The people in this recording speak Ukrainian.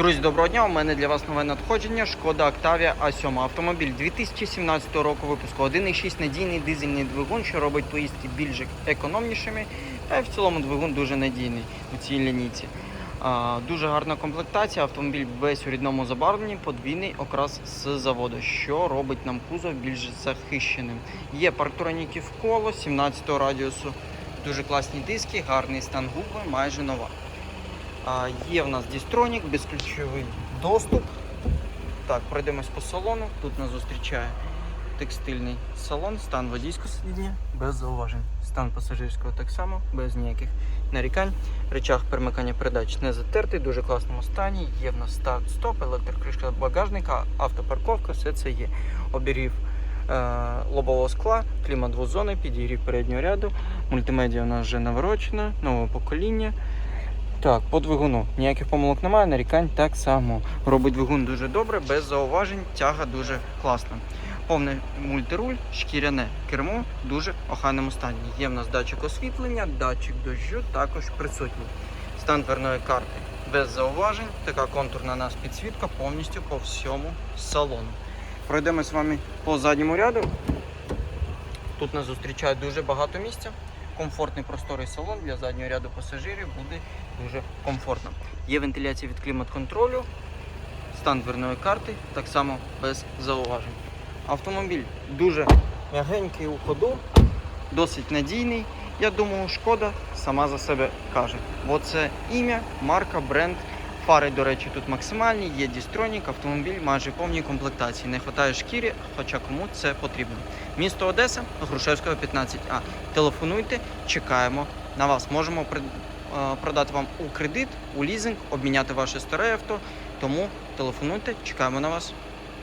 Друзі, доброго дня. У мене для вас нове надходження. Шкода Octavia A7. Автомобіль 2017 року випуску. 1,6 надійний дизельний двигун, що робить поїздки більш економнішими. Та й в цілому двигун дуже надійний у цій лінійці. А, дуже гарна комплектація. Автомобіль весь у рідному забарвленні, подвійний окрас з заводу, що робить нам кузов більш захищеним. Є парктроніки в коло 17 радіусу. Дуже класні диски, гарний стан губи, майже нова. Є в нас дістронік, безключовий доступ. Так, пройдемось по салону. Тут нас зустрічає текстильний салон, стан водійського сидіння без зауважень. Стан пасажирського так само, без ніяких нарікань. Речах перемикання передач не затертий, дуже класному стані. Є в нас старт-стоп, електрокришка багажника, автопарковка, все це є. Обірів е, лобового скла, клімат двозони, підігрів переднього ряду. Мультимедіа у нас вже наворочена, нового покоління. Так, по двигуну ніяких помилок немає, нарікань так само. Робить двигун дуже добре, без зауважень, тяга дуже класна. Повний мультируль, шкіряне кермо, дуже охайному стані. Є в нас датчик освітлення, датчик дощу також присутній. Стан дверної карти без зауважень. Така контурна нас підсвітка повністю по всьому салону. Пройдемо з вами по задньому ряду. Тут нас зустрічає дуже багато місця. Комфортний просторий салон для заднього ряду пасажирів буде дуже комфортно. Є вентиляція від клімат-контролю, стан дверної карти, так само без зауважень. Автомобіль дуже м'ягенький у ходу, досить надійний. Я думаю, шкода сама за себе каже. Бо це ім'я, марка, бренд. Фари, до речі, тут максимальні, є дістронік, автомобіль майже повній комплектації. Не вистачає шкіри, хоча кому це потрібно. Місто Одеса, Грушевського 15А. Телефонуйте, чекаємо на вас. Можемо е, продати вам у кредит, у лізинг, обміняти ваше старе авто. Тому телефонуйте, чекаємо на вас.